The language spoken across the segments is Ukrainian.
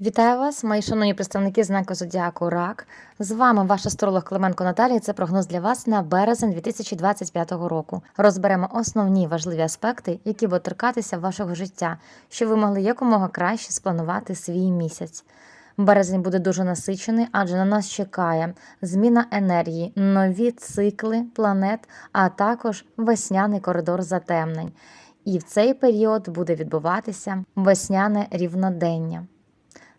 Вітаю вас, мої шановні представники знаку Зодіаку Рак. З вами ваш астролог Клименко Наталія. Це прогноз для вас на березень 2025 року. Розберемо основні важливі аспекти, які будуть торкатися вашого життя, щоб ви могли якомога краще спланувати свій місяць. Березень буде дуже насичений, адже на нас чекає зміна енергії, нові цикли планет, а також весняний коридор затемнень. І в цей період буде відбуватися весняне рівнодення.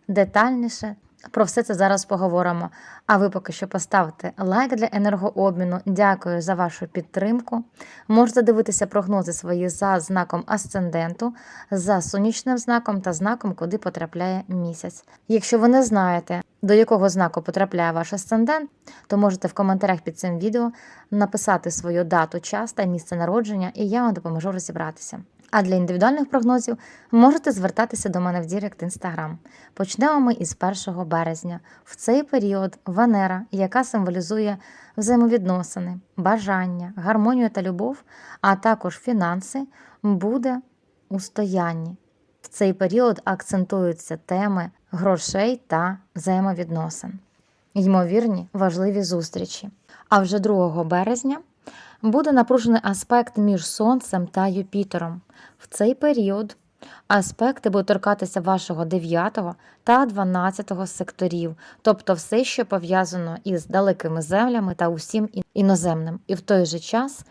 Детальніше про все це зараз поговоримо. А ви поки що поставте лайк для енергообміну. Дякую за вашу підтримку. Можете дивитися прогнози свої за знаком асценденту, за сонячним знаком та знаком, куди потрапляє місяць. Якщо ви не знаєте, до якого знаку потрапляє ваш асцендент, то можете в коментарях під цим відео написати свою дату, час та місце народження, і я вам допоможу розібратися. А для індивідуальних прогнозів можете звертатися до мене в Дірект Інстаграм. Почнемо ми із 1 березня. В цей період Венера, яка символізує взаємовідносини, бажання, гармонію та любов, а також фінанси, буде у стоянні. В цей період акцентуються теми грошей та взаємовідносин. Ймовірні важливі зустрічі. А вже 2 березня буде напружений аспект між Сонцем та Юпітером. В цей період аспекти будуть торкатися вашого 9 та 12 секторів, тобто все, що пов'язано із далекими землями та усім іноземним, і в той же час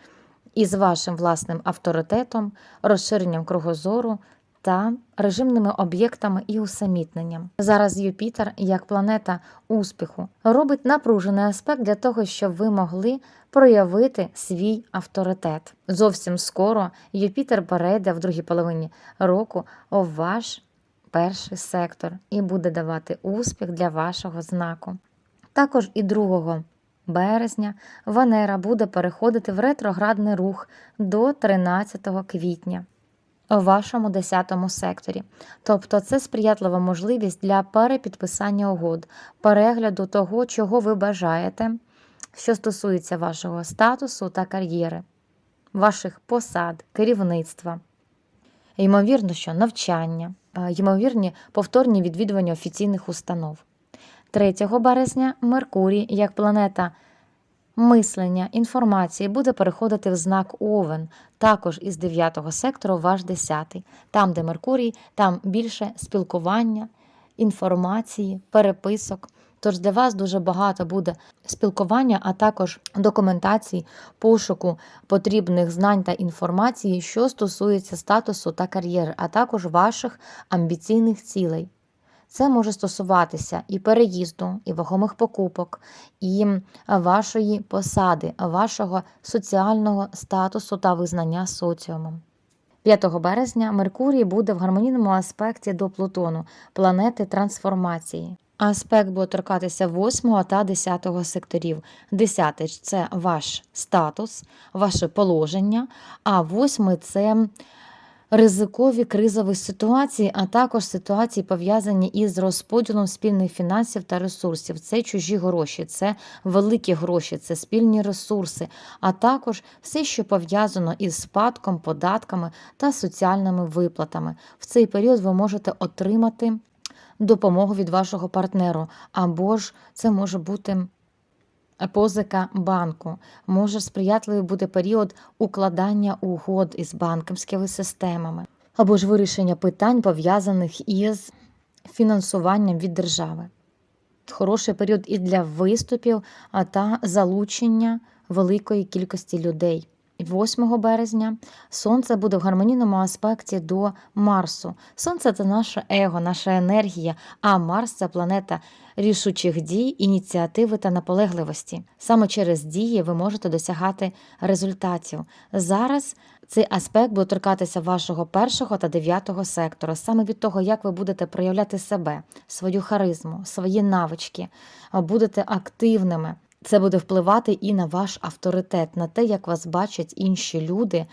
із вашим власним авторитетом, розширенням кругозору та режимними об'єктами і усамітненням. Зараз Юпітер, як планета успіху, робить напружений аспект для того, щоб ви могли проявити свій авторитет. Зовсім скоро Юпітер перейде в другій половині року у ваш перший сектор і буде давати успіх для вашого знаку. Також і 2 березня Венера буде переходити в ретроградний рух до 13 квітня у вашому 10 секторі. Тобто це сприятлива можливість для перепідписання угод, перегляду того, чого ви бажаєте, що стосується вашого статусу та кар'єри, ваших посад, керівництва. Ймовірно, що навчання, е, ймовірні повторні відвідування офіційних установ. 3 березня Меркурій, як планета мислення, інформації, буде переходити в знак Овен, також із 9 сектору, ваш 10. Там, де Меркурій, там більше спілкування, інформації, переписок. Тож для вас дуже багато буде спілкування, а також документації, пошуку потрібних знань та інформації, що стосується статусу та кар'єри, а також ваших амбіційних цілей. Це може стосуватися і переїзду, і вагомих покупок, і вашої посади, вашого соціального статусу та визнання соціумом. 5 березня Меркурій буде в гармонійному аспекті до Плутону, планети трансформації. Аспект буде торкатися 8 та 10 секторів. 10 – це ваш статус, ваше положення, а 8 – це ризикові кризові ситуації, а також ситуації, пов'язані із розподілом спільних фінансів та ресурсів. Це чужі гроші, це великі гроші, це спільні ресурси, а також все, що пов'язано із спадком, податками та соціальними виплатами. В цей період ви можете отримати допомогу від вашого партнеру, або ж це може бути позика банку. Може сприятливий бути період укладання угод із банківськими системами, або ж вирішення питань, пов'язаних із фінансуванням від держави. Хороший період і для виступів та залучення великої кількості людей. 8 березня сонце буде в гармонійному аспекті до Марсу. Сонце це наше его, наша енергія, а Марс це планета рішучих дій, ініціативи та наполегливості. Саме через дії ви можете досягати результатів. Зараз цей аспект буде торкатися вашого першого та дев'ятого сектора, саме від того, як ви будете проявляти себе, свою харизму, свої навички, будете активними. Це буде впливати і на ваш авторитет, на те, як вас бачать інші люди,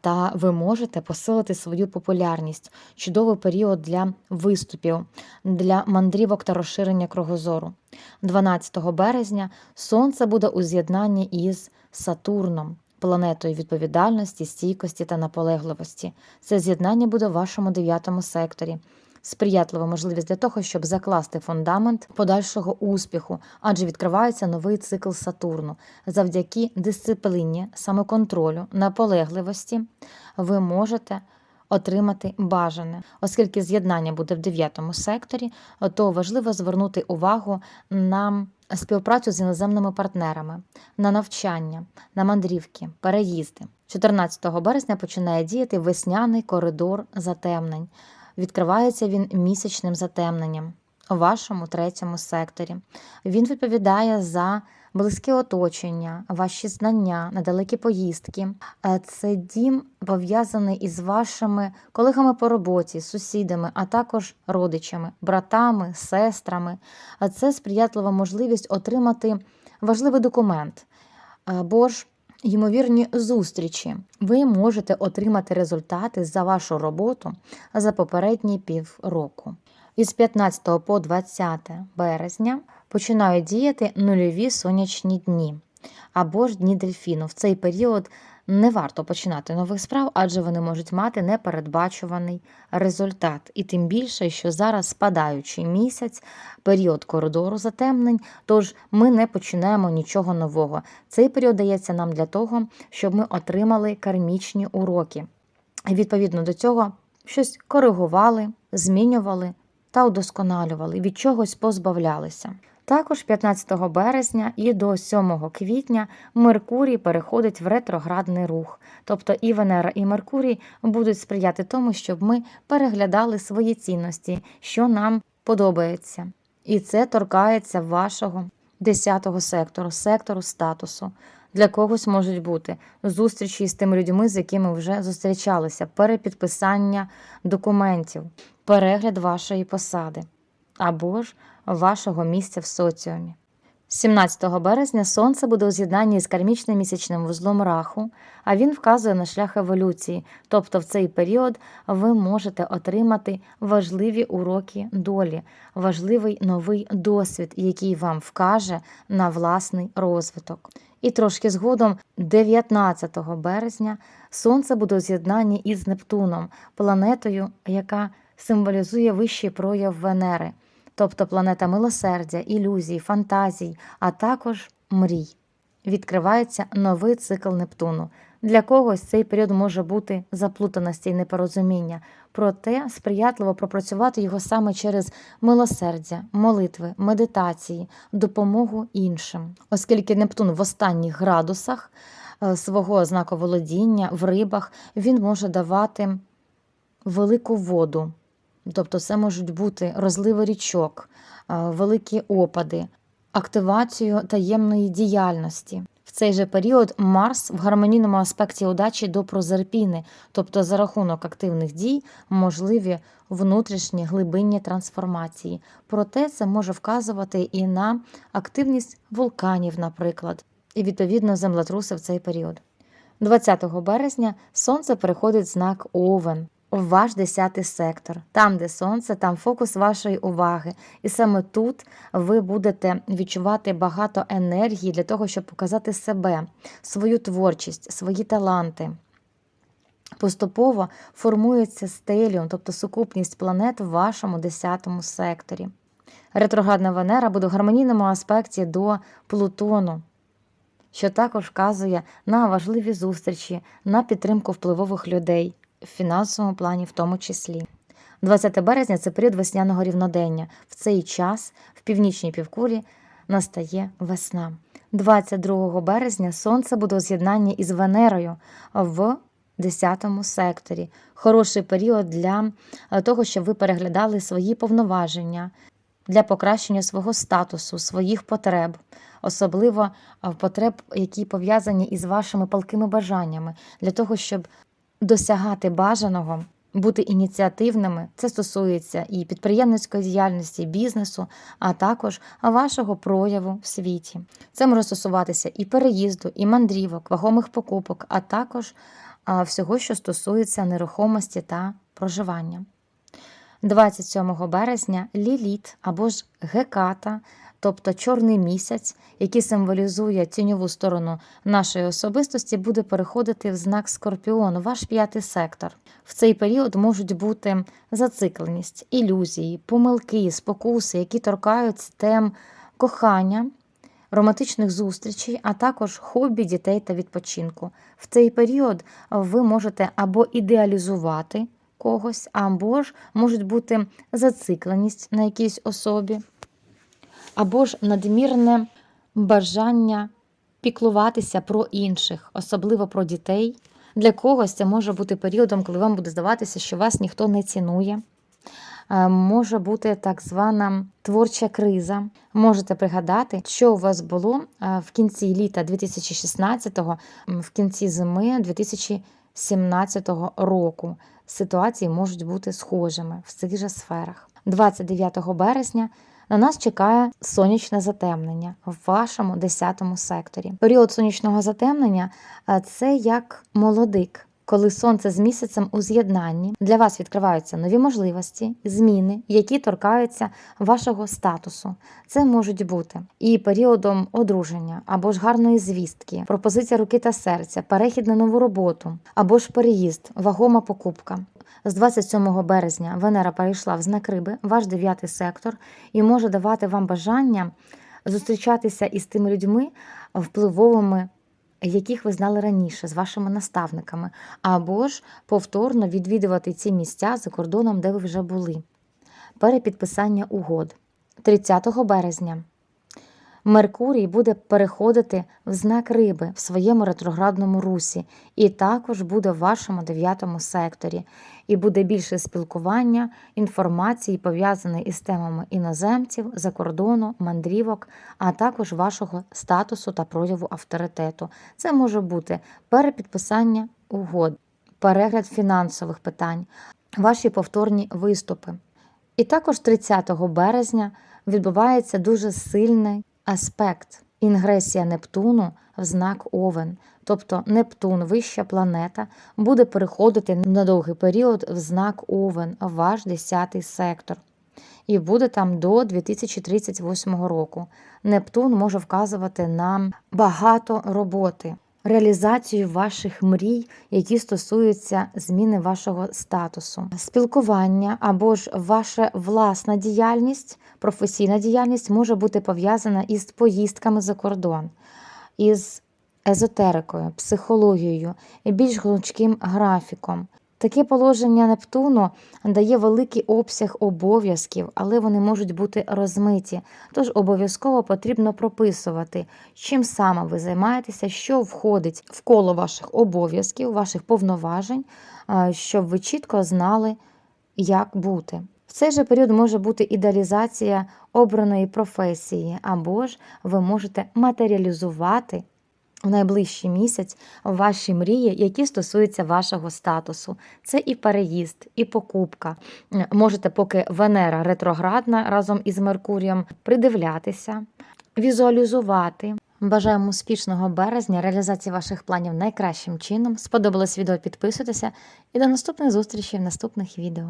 та ви можете посилити свою популярність. Чудовий період для виступів, для мандрівок та розширення кругозору. 12 березня Сонце буде у з'єднанні із Сатурном, планетою відповідальності, стійкості та наполегливості. Це з'єднання буде в вашому дев'ятому секторі. Сприятлива можливість для того, щоб закласти фундамент подальшого успіху, адже відкривається новий цикл Сатурну. Завдяки дисципліні, самоконтролю, наполегливості ви можете отримати бажане, оскільки з'єднання буде в дев'ятому секторі, то важливо звернути увагу на співпрацю з іноземними партнерами, на навчання, на мандрівки, переїзди. 14 березня починає діяти весняний коридор затемнень. Відкривається він місячним затемненням у вашому третьому секторі. Він відповідає за близьке оточення, ваші знання, недалекі поїздки. Е, Це дім пов'язаний із вашими колегами по роботі, сусідами, а також родичами, братами, сестрами. А Це сприятлива можливість отримати важливий документ або ж ймовірні зустрічі. Ви можете отримати результати за вашу роботу за попередні півроку. Із 15 по 20 березня починають діяти нульові сонячні дні або ж дні дельфіну. В цей період не варто починати нових справ, адже вони можуть мати непередбачуваний результат. І тим більше, що зараз спадаючий місяць, період коридору затемнень, тож ми не починаємо нічого нового. Цей період дається нам для того, щоб ми отримали кармічні уроки. І відповідно до цього щось коригували, змінювали та удосконалювали, від чогось позбавлялися. Також 15 березня і до 7 квітня Меркурій переходить в ретроградний рух. Тобто і Венера, і Меркурій будуть сприяти тому, щоб ми переглядали свої цінності, що нам подобається. І це торкається вашого 10-го сектору, сектору статусу. Для когось можуть бути зустрічі з тими людьми, з якими вже зустрічалися, перепідписання документів, перегляд вашої посади або ж вашого місця в соціумі. 17 березня Сонце буде у з'єднанні з кармічним місячним вузлом раху, а він вказує на шлях еволюції, тобто в цей період ви можете отримати важливі уроки долі, важливий новий досвід, який вам вкаже на власний розвиток. І трошки згодом, 19 березня, Сонце буде у з'єднанні із Нептуном, планетою, яка символізує вищий прояв Венери, тобто планета милосердя, ілюзій, фантазій, а також мрій. Відкривається новий цикл Нептуну. Для когось цей період може бути заплутаності і непорозуміння, проте сприятливо пропрацювати його саме через милосердя, молитви, медитації, допомогу іншим, оскільки Нептун в останніх градусах е, свого знаку володіння в рибах він може давати велику воду. Тобто це можуть бути розливи річок, великі опади, активацію таємної діяльності. В цей же період Марс в гармонійному аспекті удачі до прозерпіни, тобто за рахунок активних дій можливі внутрішні глибинні трансформації. Проте це може вказувати і на активність вулканів, наприклад, і відповідно землетруси в цей період. 20 березня Сонце переходить знак Овен в ваш десятий сектор. Там, де сонце, там фокус вашої уваги. І саме тут ви будете відчувати багато енергії для того, щоб показати себе, свою творчість, свої таланти. Поступово формується стеліум, тобто сукупність планет в вашому десятому секторі. Ретроградна Венера буде в гармонійному аспекті до Плутону, що також вказує на важливі зустрічі, на підтримку впливових людей в фінансовому плані, в тому числі. 20 березня це період весняного рівнодення. В цей час в північній півкулі настає весна. 22 березня сонце буде у з'єднанні із Венерою в 10 секторі. Хороший період для того, щоб ви переглядали свої повноваження, для покращення свого статусу, своїх потреб, особливо потреб, які пов'язані із вашими палкими бажаннями, для того, щоб досягати бажаного, бути ініціативними. Це стосується і підприємницької діяльності, і бізнесу, а також вашого прояву в світі. Це може стосуватися і переїзду, і мандрівок, вагомих покупок, а також всього, що стосується нерухомості та проживання. 27 березня Ліліт або ж Геката, тобто чорний місяць, який символізує тіньову сторону нашої особистості, буде переходити в знак Скорпіону, ваш п'ятий сектор. В цей період можуть бути зацикленість, ілюзії, помилки, спокуси, які торкаються тем кохання, романтичних зустрічей, а також хобі дітей та відпочинку. В цей період ви можете або ідеалізувати когось, або ж можуть бути зацикленість на якійсь особі, або ж надмірне бажання піклуватися про інших, особливо про дітей. Для когось це може бути періодом, коли вам буде здаватися, що вас ніхто не цінує. Е, Може бути так звана творча криза. Можете пригадати, що у вас було е, в кінці літа 2016-го, в кінці зими 2017 року. Ситуації можуть бути схожими в цих же сферах. 29 березня на нас чекає сонячне затемнення в вашому 10 секторі. Період сонячного затемнення е, це як молодик. Коли сонце з місяцем у з'єднанні для вас відкриваються нові можливості, зміни, які торкаються вашого статусу. Це можуть бути і періодом одруження, або ж гарної звістки, пропозиція руки та серця, перехід на нову роботу, або ж переїзд, вагома покупка. З 27 березня Венера перейшла в знак риби, ваш дев'ятий сектор, і може давати вам бажання зустрічатися із тими людьми впливовими яких ви знали раніше з вашими наставниками, або ж повторно відвідувати ці місця за кордоном, де ви вже були. Перепідписання угод 30 березня. Меркурій буде переходити в знак риби в своєму ретроградному русі, і також буде в вашому дев'ятому секторі, і буде більше спілкування, інформації, пов'язаної із темами іноземців, закордону, мандрівок, а також вашого статусу та прояву авторитету. Це може бути перепідписання угод, перегляд фінансових питань, ваші повторні виступи. І також 30 березня відбувається дуже сильний аспект інгресія Нептуну в знак Овен. Тобто Нептун, вища планета, буде переходити на довгий період в знак Овен, ваш 10 сектор. І буде там до 2038 року. Нептун може вказувати нам багато роботи, реалізацію ваших мрій, які стосуються зміни вашого статусу, спілкування або ж ваша власна діяльність, професійна діяльність може бути пов'язана із поїздками за кордон, із езотерикою, психологією і більш гнучким графіком. Таке положення Нептуну дає великий обсяг обов'язків, але вони можуть бути розмиті. Тож обов'язково потрібно прописувати, чим саме ви займаєтеся, що входить в коло ваших обов'язків, ваших повноважень, щоб ви чітко знали, як бути. В цей же період може бути ідеалізація обраної професії, або ж ви можете матеріалізувати в найближчий місяць ваші мрії, які стосуються вашого статусу. Це і переїзд, і покупка. Можете, поки Венера ретроградна разом із Меркурієм, придивлятися, візуалізувати. Бажаємо успішного березня, реалізації ваших планів найкращим чином. Сподобалось відео, підписуйтеся і до наступних зустрічей в наступних відео.